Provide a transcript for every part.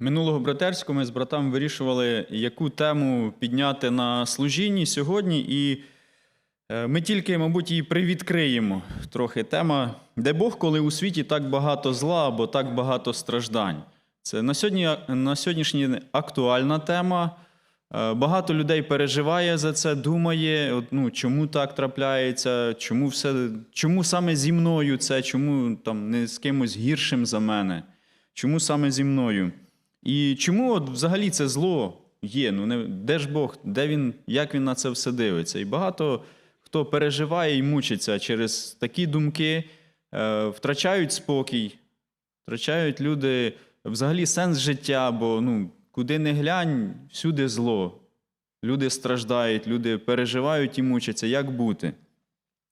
Минулого братерського ми з братами вирішували, яку тему підняти на служінні сьогодні, і е, ми тільки, мабуть, її привідкриємо трохи. Тема, де Бог, коли у світі так багато зла або так багато страждань. Це на, сьогодні, на сьогоднішній актуальна тема. Е, Багато людей переживає за це, думає, ну, чому так трапляється, чому, все, чому саме зі мною це, чому там, не з кимось гіршим за мене, чому саме зі мною. І чому от взагалі це зло є? Ну, не, де ж Бог, де він, як він на це все дивиться? І багато хто переживає і мучиться через такі думки, е, втрачають спокій, втрачають люди взагалі сенс життя, бо ну, куди не глянь, всюди зло. Люди страждають, люди переживають і мучаться, як бути.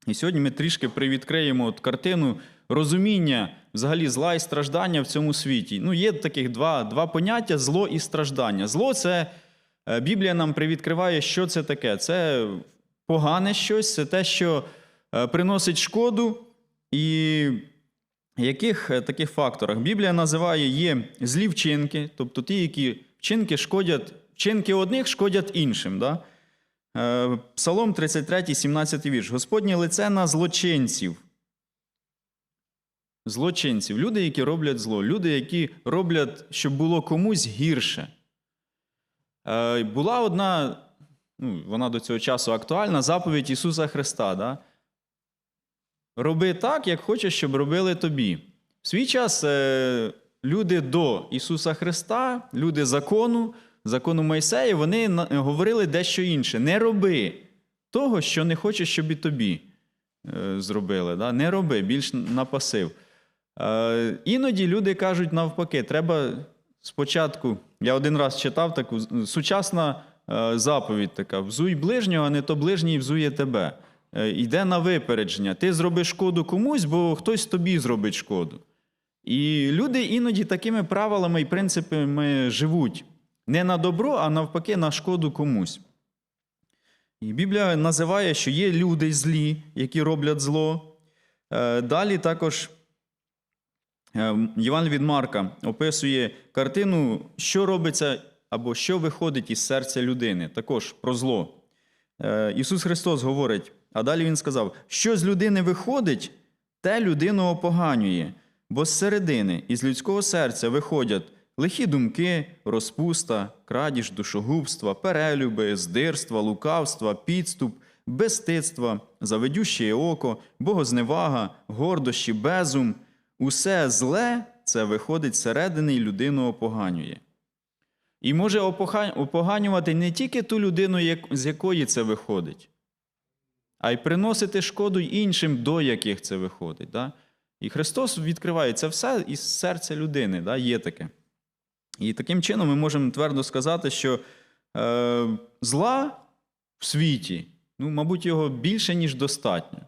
І сьогодні ми трішки привідкриємо от картину розуміння взагалі зла і страждання в цьому світі. Ну, є таких два, два поняття зло і страждання. Зло це е, Біблія нам привідкриває, що це таке. Це погане щось, це те, що е, приносить шкоду. І яких е, таких факторах? Біблія називає є злі вчинки, тобто ті, які вчинки шкодять, вчинки одних шкодять іншим. Да? Е, Псалом 33, 17 вірш. Господнє лице на злочинців. Злочинців, люди, які роблять зло, люди, які роблять, щоб було комусь гірше. Е, Була одна, ну, вона до цього часу актуальна, заповідь Ісуса Христа. Да? Роби так, як хочеш, щоб робили тобі. В свій час е, люди до Ісуса Христа, люди закону, закону Мойсея, вони говорили дещо інше. Не роби того, що не хочеш, щоб і тобі е, зробили. Да? Не роби, більш на пасив. Е, іноді люди кажуть навпаки, треба спочатку. Я один раз читав таку сучасна е, заповідь така: взуй ближнього, а не то ближній взує тебе. Йде на випередження. Ти зроби шкоду комусь, бо хтось тобі зробить шкоду. І люди іноді такими правилами і принципами живуть не на добро, а навпаки, на шкоду комусь. І Біблія називає, що є люди злі, які роблять зло. Е, Далі також е, Єван від Марка описує картину, що робиться або що виходить із серця людини, також про зло. Е, Ісус Христос говорить, а далі Він сказав, що з людини виходить, те людину опоганює, бо з середини, із людського серця виходять лихі думки, розпуста, крадіж, душогубства, перелюби, здирства, лукавства, підступ, безстидства, заведюще око, богозневага, гордощі, безум. Усе зле це виходить зсередини і людину опоганює. І може опоганювати не тільки ту людину, з якої це виходить, а й приносити шкоду іншим, до яких це виходить. Да? І Христос відкриває це все із серця людини, да? є таке. І таким чином ми можемо твердо сказати, що е, зла в світі, ну, мабуть, його більше, ніж достатньо.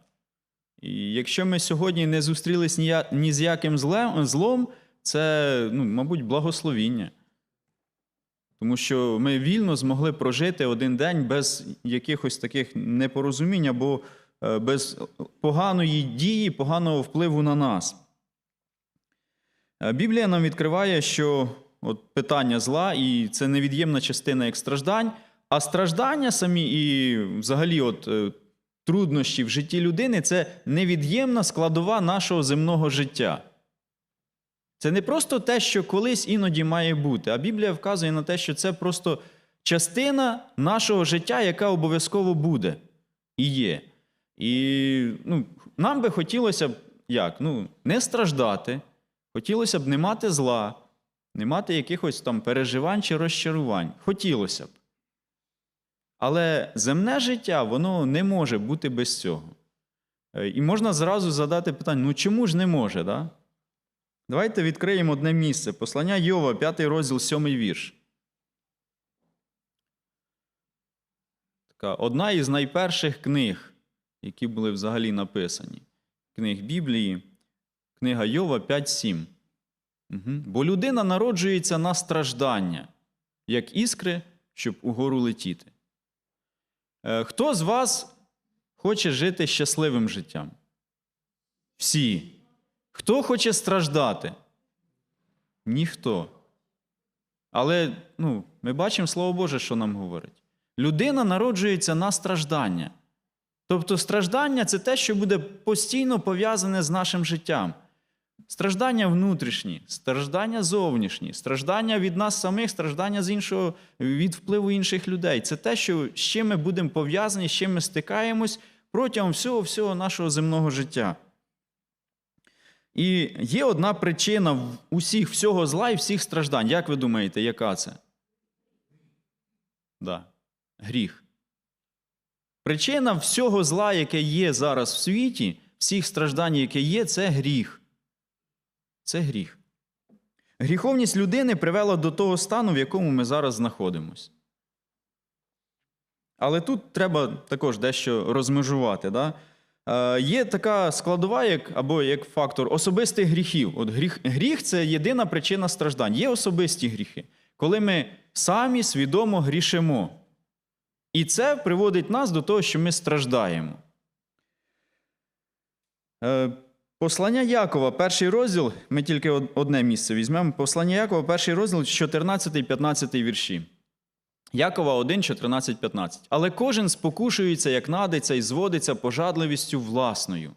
І якщо ми сьогодні не зустрілись ні, ні з яким злем, злом, це, ну, мабуть, благословіння. Тому що ми вільно змогли прожити один день без якихось таких непорозумінь або е, без поганої дії, поганого впливу на нас. Е, Біблія нам відкриває, що от питання зла, і це невід'ємна частина як страждань, а страждання самі і взагалі от, е, труднощі в житті людини це невід'ємна складова нашого земного життя. Це не просто те, що колись іноді має бути, а Біблія вказує на те, що це просто частина нашого життя, яка обов'язково буде і є. І ну, нам би хотілося б як? Ну, не страждати, хотілося б не мати зла, не мати якихось там переживань чи розчарувань. Хотілося б. Але земне життя, воно не може бути без цього. Е, І можна зразу задати питання: ну чому ж не може? Да? Давайте відкриємо одне місце. Послання Йова, 5 розділ, 7 вірш. Така одна із найперших книг, які були взагалі написані. Книг Біблії, книга Йова 5.7. Угу. Бо людина народжується на страждання, як іскри, щоб угору летіти. Е, Хто з вас хоче жити щасливим життям? Всі. Хто хоче страждати? Ніхто. Але ну, ми бачимо Слово Боже, що нам говорить. Людина народжується на страждання. Тобто страждання це те, що буде постійно пов'язане з нашим життям. Страждання внутрішні, страждання зовнішні, страждання від нас самих, страждання з іншого, від впливу інших людей. Це те, що, з чим ми будемо пов'язані, з чим ми стикаємось протягом всього всього нашого земного життя. І є одна причина усіх всього зла і всіх страждань. Як ви думаєте, яка це? Да. Гріх. Причина всього зла, яке є зараз в світі, всіх страждань, яке є, це гріх. Це гріх. Гріховність людини привела до того стану, в якому ми зараз знаходимося. Але тут треба також дещо розмежувати. Да? Е, є така складова, як, або як фактор особистих гріхів. От гріх, гріх це єдина причина страждань. Є особисті гріхи, коли ми самі свідомо грішимо. І це приводить нас до того, що ми страждаємо. Е, Послання Якова, перший розділ, ми тільки одне місце візьмемо. Послання Якова, перший розділ, 14-15 вірші. Якова 1, 14, 15. Але кожен спокушується, як надиться, і зводиться пожадливістю власною.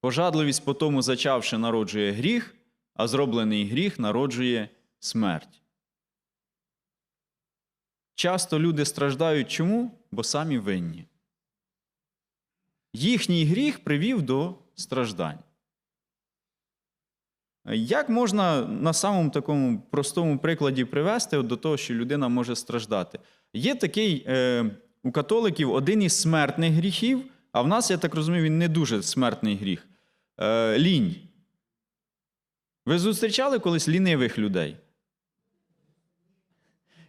Пожадливість по тому зачавши народжує гріх, а зроблений гріх народжує смерть. Часто люди страждають чому? Бо самі винні. Їхній гріх привів до страждань. Як можна на самому такому простому прикладі привести до того, що людина може страждати? Є такий е, у католиків один із смертних гріхів, а в нас, я так розумію, він не дуже смертний гріх. Е, лінь. Ви зустрічали колись лінивих людей?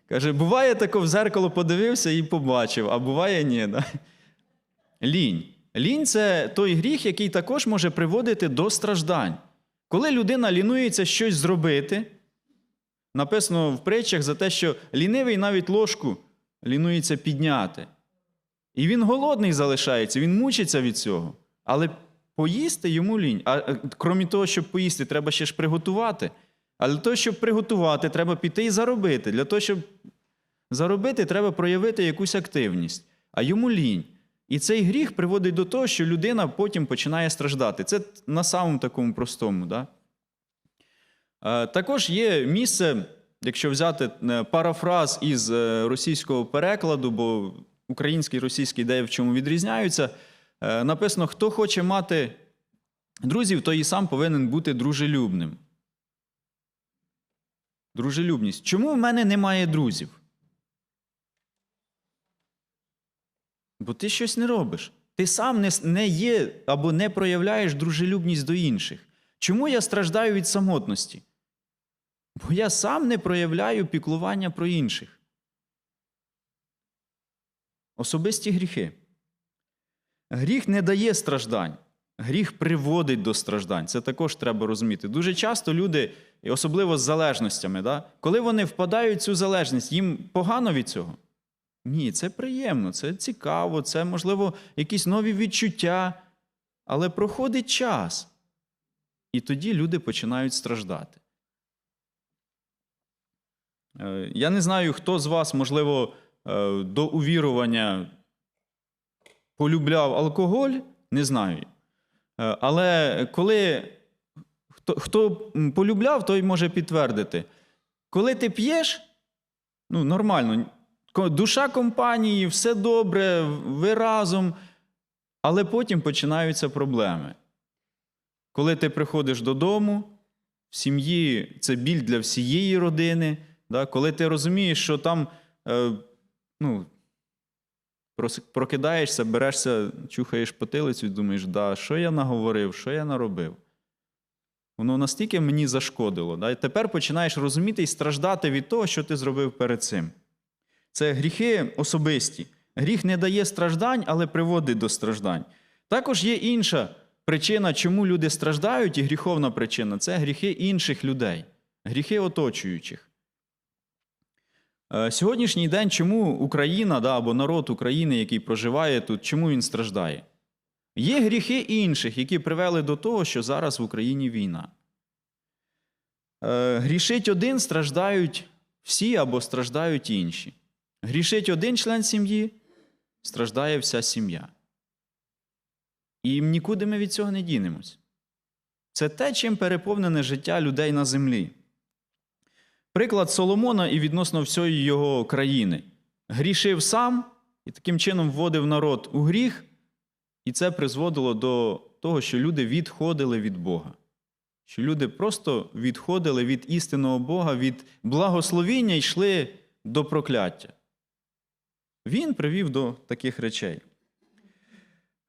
Каже, буває тако в зеркало подивився і побачив, а буває ні. Да? Лінь. Лінь це той гріх, який також може приводити до страждань. Коли людина лінується щось зробити, написано в притчах за те, що лінивий навіть ложку лінується підняти. І він голодний залишається, він мучиться від цього. Але поїсти йому лінь. А е, крім того, щоб поїсти, треба ще ж приготувати. А для того, щоб приготувати, треба піти і заробити. Для того, щоб заробити, треба проявити якусь активність. А йому лінь. І цей гріх приводить до того, що людина потім починає страждати. Це на самому такому простому. Да? Е, Також є місце, якщо взяти е, парафраз із е, російського перекладу, бо український і російський де в чому відрізняються. Написано: хто хоче мати друзів, той і сам повинен бути дружелюбним. Дружелюбність. Чому в мене немає друзів? Бо ти щось не робиш. Ти сам не, не є або не проявляєш дружелюбність до інших. Чому я страждаю від самотності? Бо я сам не проявляю піклування про інших. Особисті гріхи. Гріх не дає страждань. Гріх приводить до страждань. Це також треба розуміти. Дуже часто люди, особливо з залежностями, да, коли вони впадають в цю залежність, їм погано від цього. Ні, це приємно, це цікаво, це, можливо, якісь нові відчуття. Але проходить час. І тоді люди починають страждати. Е, Я не знаю, хто з вас, можливо, е, до увірування полюбляв алкоголь, не знаю. Е, Але коли хто, хто полюбляв, той може підтвердити. Коли ти п'єш, ну, нормально, душа компанії, все добре, ви разом, але потім починаються проблеми. Коли ти приходиш додому, в сім'ї це біль для всієї родини, да? коли ти розумієш, що там е, ну, прокидаєшся, берешся, чухаєш потилицю і думаєш, да, що я наговорив, що я наробив. Воно настільки мені зашкодило. Да? І тепер починаєш розуміти і страждати від того, що ти зробив перед цим. Це гріхи особисті. Гріх не дає страждань, але приводить до страждань. Також є інша причина, чому люди страждають, і гріховна причина це гріхи інших людей, гріхи оточуючих. Е, Сьогоднішній день, чому Україна да, або народ України, який проживає тут, чому він страждає? Є гріхи інших, які привели до того, що зараз в Україні війна. Е, Грішить один, страждають всі або страждають інші. Грішить один член сім'ї, страждає вся сім'я. І нікуди ми від цього не дінемось. Це те, чим переповнене життя людей на землі. Приклад Соломона і відносно всієї його країни. Грішив сам і таким чином вводив народ у гріх, і це призводило до того, що люди відходили від Бога. Що люди просто відходили від істинного Бога, від благословіння йшли до прокляття. Він привів до таких речей.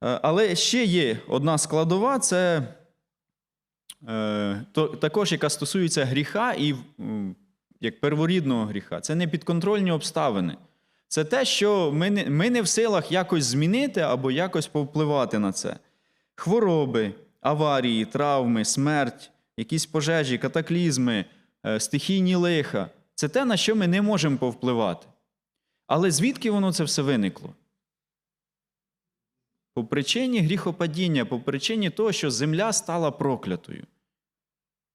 Е, Але ще є одна складова це е, також, яка стосується гріха і як перворідного гріха. Це непідконтрольні обставини. Це те, що ми не, ми не в силах якось змінити або якось повпливати на це. Хвороби, аварії, травми, смерть, якісь пожежі, катаклізми, е, стихійні лиха це те, на що ми не можемо повпливати. Але звідки воно це все виникло? По причині гріхопадіння, по причині того, що земля стала проклятою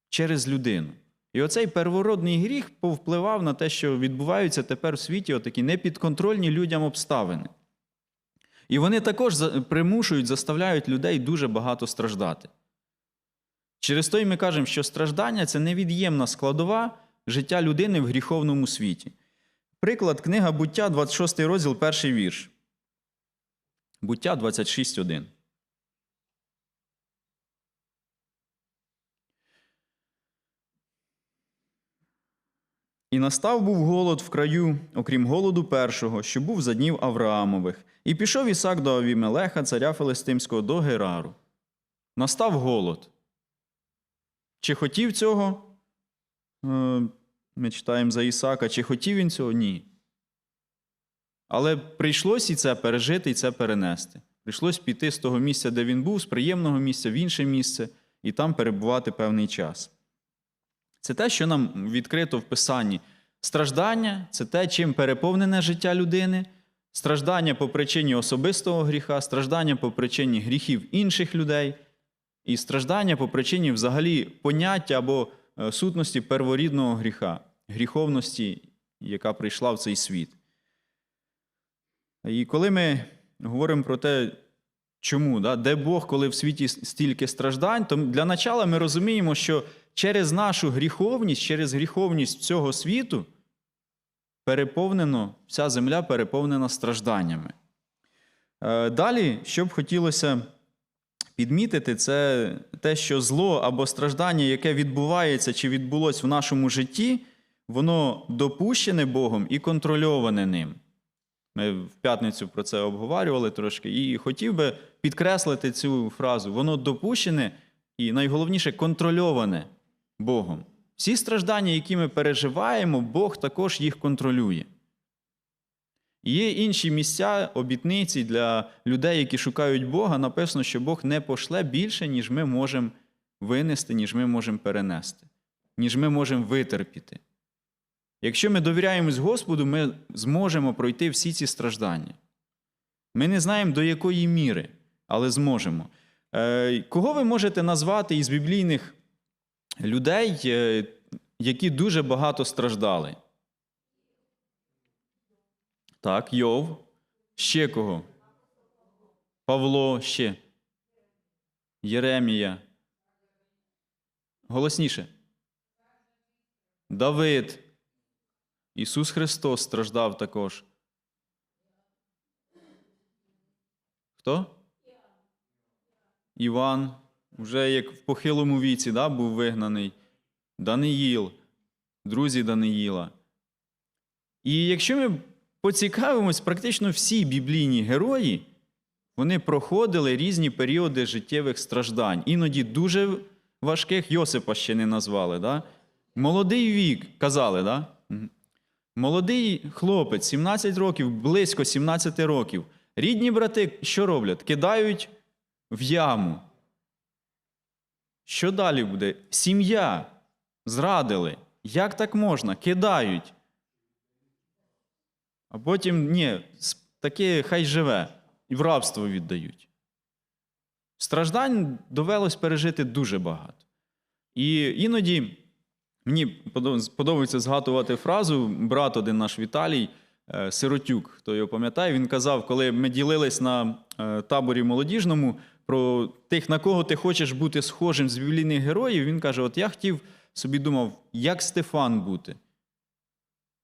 через людину. І оцей первородний гріх повпливав на те, що відбуваються тепер в світі отакі непідконтрольні людям обставини. І вони також примушують, заставляють людей дуже багато страждати. Через то й ми кажемо, що страждання це невід'ємна складова життя людини в гріховному світі. Приклад, книга буття, 26 розділ, перший вірш. Буття 26.1. І настав був голод в краю, окрім голоду першого, що був за днів Авраамових. І пішов Ісак до Авімелеха, царя Филистимського, до Герару. Настав голод. Чи хотів цього? Ми читаємо за Ісака. Чи хотів він цього? Ні. Але прийшлось і це пережити, і це перенести. Прийшлось піти з того місця, де він був, з приємного місця в інше місце, і там перебувати певний час. Це те, що нам відкрито в Писанні. Страждання це те, чим переповнене життя людини, страждання по причині особистого гріха, страждання по причині гріхів інших людей, і страждання по причині взагалі поняття або сутності перворідного гріха, гріховності, яка прийшла в цей світ. І коли ми говоримо про те, чому, да, де Бог, коли в світі стільки страждань, то для начала ми розуміємо, що через нашу гріховність, через гріховність цього світу переповнено, вся земля переповнена стражданнями. Е, Далі, що б хотілося підмітити, це те, що зло або страждання, яке відбувається чи відбулось в нашому житті, воно допущене Богом і контрольоване ним. Ми в п'ятницю про це обговорювали трошки, і хотів би підкреслити цю фразу: воно допущене і найголовніше контрольоване Богом. Всі страждання, які ми переживаємо, Бог також їх контролює. Є інші місця, обітниці для людей, які шукають Бога, написано, що Бог не пошле більше, ніж ми можемо винести, ніж ми можемо перенести, ніж ми можемо витерпіти. Якщо ми довіряємось Господу, ми зможемо пройти всі ці страждання. Ми не знаємо, до якої міри, але зможемо. Е, Кого ви можете назвати із біблійних людей, е, які дуже багато страждали? Так, Йов. Ще кого? Павло ще. Єремія. Голосніше. Давид. Ісус Христос страждав також. Хто? Іван, вже як в похилому віці да, був вигнаний. Даниїл, друзі Даниїла. І якщо ми поцікавимось, практично всі біблійні герої, вони проходили різні періоди життєвих страждань. Іноді дуже важких Йосипа ще не назвали. Да? Молодий вік, казали, да? Молодий хлопець, 17 років, близько 17 років. Рідні брати що роблять? Кидають в яму. Що далі буде? Сім'я зрадили. Як так можна? Кидають. А потім ні, таке хай живе. І в рабство віддають. Страждань довелось пережити дуже багато. І іноді Мені подобається згадувати фразу брат один наш Віталій е, Сиротюк, хто його пам'ятає, він казав, коли ми ділились на е, таборі молодіжному про тих, на кого ти хочеш бути схожим з біблійних героїв, він каже: От я хотів собі думав, як Стефан бути.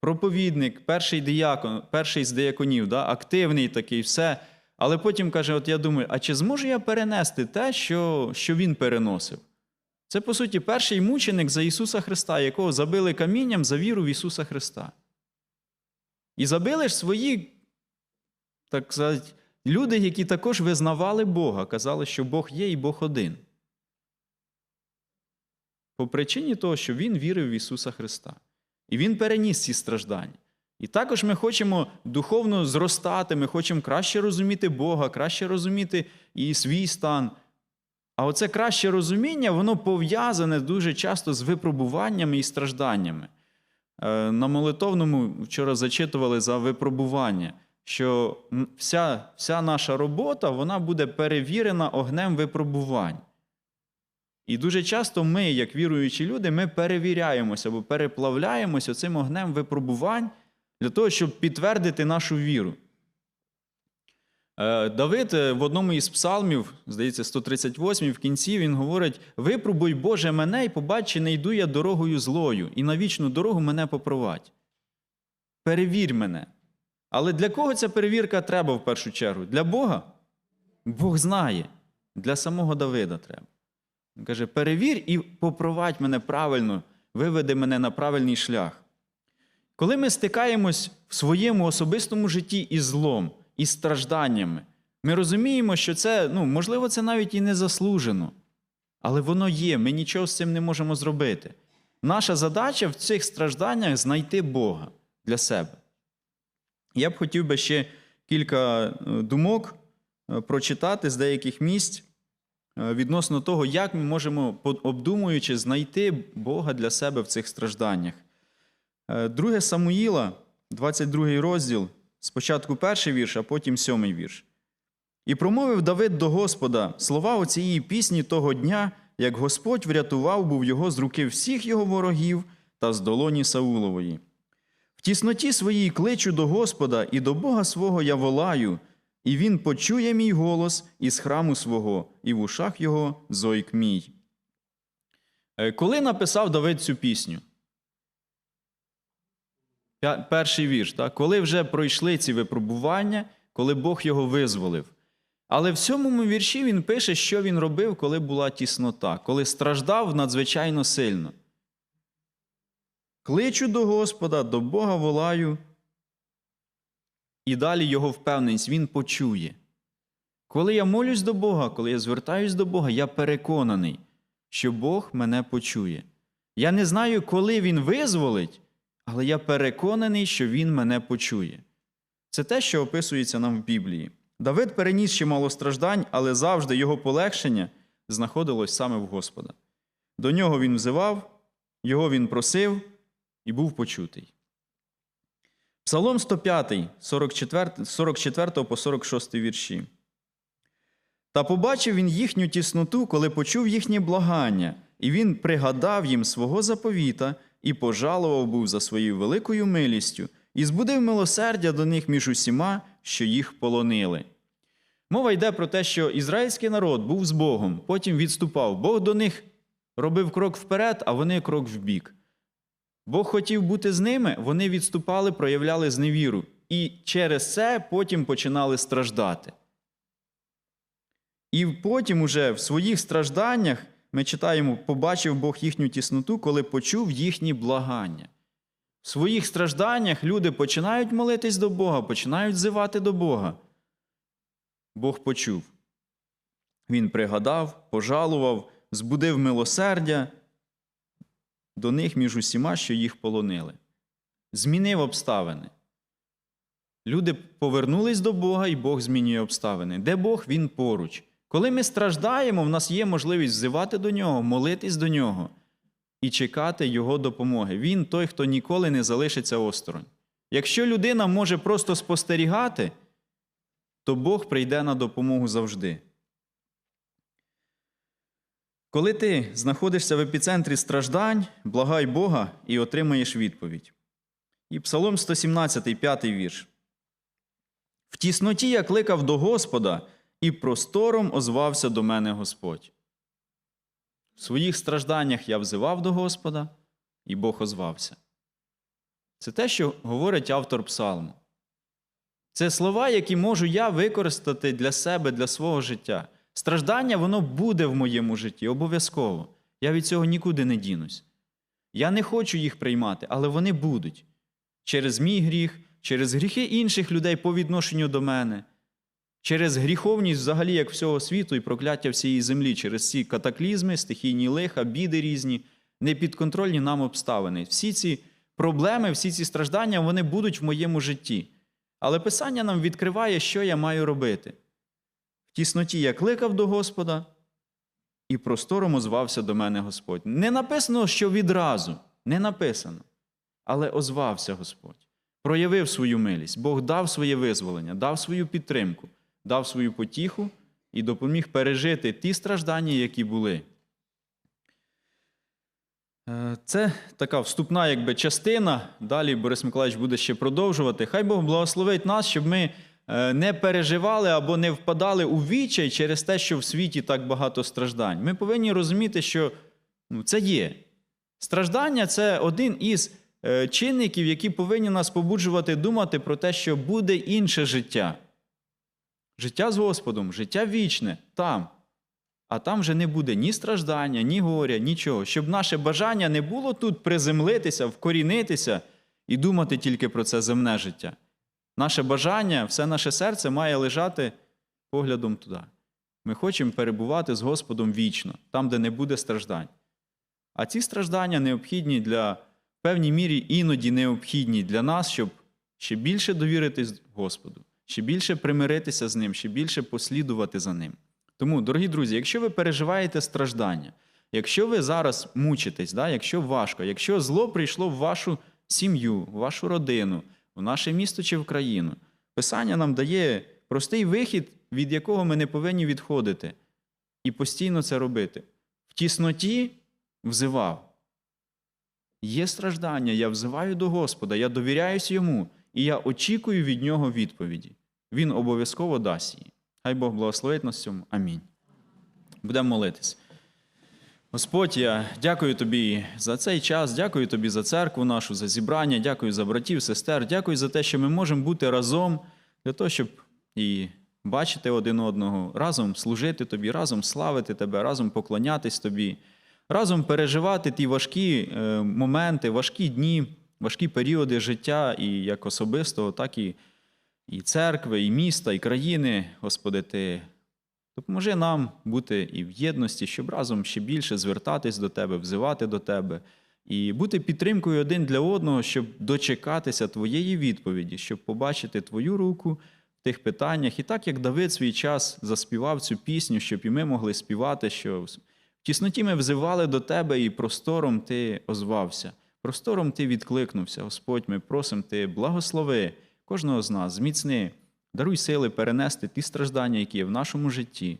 Проповідник, перший диякон, перший з дияконів, да, активний такий, все. Але потім каже: От я думаю, а чи зможу я перенести те, що, що він переносив? Це, по суті, перший мученик за Ісуса Христа, якого забили камінням за віру в Ісуса Христа. І забили ж свої, так сказати, люди, які також визнавали Бога, казали, що Бог є і Бог один. По причині того, що Він вірив в Ісуса Христа. І Він переніс ці страждання. І також ми хочемо духовно зростати, ми хочемо краще розуміти Бога, краще розуміти і свій стан. А оце краще розуміння, воно пов'язане дуже часто з випробуваннями і стражданнями. Е, На молитовному вчора зачитували за випробування, що вся, вся наша робота вона буде перевірена огнем випробувань. І дуже часто ми, як віруючі люди, ми перевіряємося або переплавляємося цим огнем випробувань для того, щоб підтвердити нашу віру. Е, Давид е, в одному із псалмів, здається, 138, в кінці він говорить: Випробуй, Боже, мене, і побач, чи не йду я дорогою злою, і на вічну дорогу мене попровадь. Перевір мене. Але для кого ця перевірка треба в першу чергу? Для Бога? Бог знає. Для самого Давида треба. Він каже: перевір і попровадь мене правильно, виведи мене на правильний шлях. Коли ми стикаємось в своєму особистому житті із злом, із стражданнями, ми розуміємо, що це, ну, можливо, це навіть і не заслужено. Але воно є, ми нічого з цим не можемо зробити. Наша задача в цих стражданнях знайти Бога для себе. Я б хотів би ще кілька е, думок е, прочитати з деяких місць відносно того, як ми можемо, обдумуючи, знайти Бога для себе в цих стражданнях. Е, Друге Самуїла, 22 розділ, спочатку перший вірш, а потім сьомий вірш. І промовив Давид до Господа слова оцієї пісні того дня, як Господь врятував був його з руки всіх його ворогів та з долоні Саулової. В тісноті своїй кличу до Господа і до Бога свого я волаю, і він почує мій голос із храму свого, і в ушах його зойк мій. Е, Коли написав Давид цю пісню? Перший вірш, так? коли вже пройшли ці випробування, коли Бог його визволив. Але в сьомому вірші він пише, що він робив, коли була тіснота, коли страждав надзвичайно сильно. Кличу до Господа, до Бога волаю. І далі його впевненість, він почує. Коли я молюсь до Бога, коли я звертаюсь до Бога, я переконаний, що Бог мене почує. Я не знаю, коли Він визволить, але я переконаний, що Він мене почує. Це те, що описується нам в Біблії. Давид переніс чимало страждань, але завжди його полегшення знаходилось саме в Господа. До нього він взивав, його він просив і був почутий. Псалом 105, 44, 44 по 46 вірші. Та побачив він їхню тісноту, коли почув їхнє благання, і він пригадав їм свого заповіта і пожалував був за своєю великою милістю, і збудив милосердя до них між усіма, що їх полонили. Мова йде про те, що ізраїльський народ був з Богом, потім відступав. Бог до них робив крок вперед, а вони крок вбік. Бог хотів бути з ними, вони відступали, проявляли зневіру. І через це потім починали страждати. І потім, уже в своїх стражданнях, ми читаємо, побачив Бог їхню тісноту, коли почув їхні благання. В своїх стражданнях люди починають молитись до Бога, починають зивати до Бога. Бог почув. Він пригадав, пожалував, збудив милосердя до них між усіма, що їх полонили. Змінив обставини. Люди повернулись до Бога, і Бог змінює обставини. Де Бог, Він поруч. Коли ми страждаємо, в нас є можливість взивати до Нього, молитись до Нього і чекати Його допомоги. Він той, хто ніколи не залишиться осторонь. Якщо людина може просто спостерігати, то Бог прийде на допомогу завжди. Коли ти знаходишся в епіцентрі страждань, благай Бога і отримаєш відповідь. І Псалом 117, 5 вірш. В тісноті я кликав до Господа, і простором озвався до мене Господь. В своїх стражданнях я взивав до Господа, і Бог озвався. Це те, що говорить автор псалму. Це слова, які можу я використати для себе, для свого життя. Страждання, воно буде в моєму житті, обов'язково. Я від цього нікуди не дінусь. Я не хочу їх приймати, але вони будуть через мій гріх, через гріхи інших людей по відношенню до мене, через гріховність взагалі як всього світу і прокляття всієї землі, через ці катаклізми, стихійні лиха, біди різні, непідконтрольні нам обставини. Всі ці проблеми, всі ці страждання, вони будуть в моєму житті. Але Писання нам відкриває, що я маю робити. Тісноті я кликав до Господа, і простором озвався до мене Господь. Не написано, що відразу, не написано, але озвався Господь, проявив свою милість. Бог дав своє визволення, дав свою підтримку, дав свою потіху і допоміг пережити ті страждання, які були. Е, Це така вступна якби, частина. Далі Борис Миколаївич буде ще продовжувати. Хай Бог благословить нас, щоб ми не переживали або не впадали у відчай через те, що в світі так багато страждань. Ми повинні розуміти, що ну, це є. Страждання це один із е, чинників, які повинні нас побуджувати думати про те, що буде інше життя. Життя з Господом, життя вічне там. А там вже не буде ні страждання, ні горя, нічого. Щоб наше бажання не було тут приземлитися, вкорінитися і думати тільки про це земне життя. Наше бажання, все наше серце має лежати поглядом туди. Ми хочемо перебувати з Господом вічно, там, де не буде страждань. А ці страждання необхідні для в певній мірі іноді необхідні для нас, щоб ще більше довіритись Господу, ще більше примиритися з ним, ще більше послідувати за ним. Тому, дорогі друзі, якщо ви переживаєте страждання, якщо ви зараз мучитесь, да, якщо важко, якщо зло прийшло в вашу сім'ю, в вашу родину, в наше місто чи в країну, Писання нам дає простий вихід, від якого ми не повинні відходити, і постійно це робити. В тісноті взивав. Є страждання, я взиваю до Господа, я довіряюсь йому, і я очікую від нього відповіді. Він обов'язково дасть її. Хай Бог благословить нас цьому. Амінь. Будемо молитись. Господь, я дякую тобі за цей час, дякую тобі за церкву нашу, за зібрання, дякую за братів, сестер, дякую за те, що ми можемо бути разом для того, щоб і бачити один одного, разом служити тобі, разом славити тебе, разом поклонятись тобі, разом переживати ті важкі е, моменти, важкі дні, важкі періоди життя, і як особистого, так і, і церкви, і міста, і країни. Господи, Ти Допоможи нам бути і в єдності, щоб разом ще більше звертатись до Тебе, взивати до Тебе і бути підтримкою один для одного, щоб дочекатися Твоєї відповіді, щоб побачити Твою руку в тих питаннях. І так як Давид свій час заспівав цю пісню, щоб і ми могли співати, що в тісноті ми взивали до Тебе, і простором Ти озвався, простором Ти відкликнувся. Господь, ми просимо Ти, благослови кожного з нас, зміцни. Даруй сили перенести ті страждання, які є в нашому житті.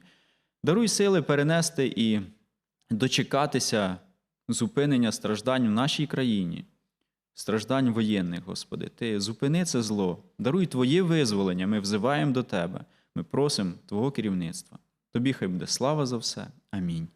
Даруй сили перенести і дочекатися зупинення страждань в нашій країні, страждань воєнних, Господи. Ти зупини це зло, даруй Твоє визволення, ми взиваємо до Тебе, ми просимо Твого керівництва. Тобі хай буде слава за все. Амінь.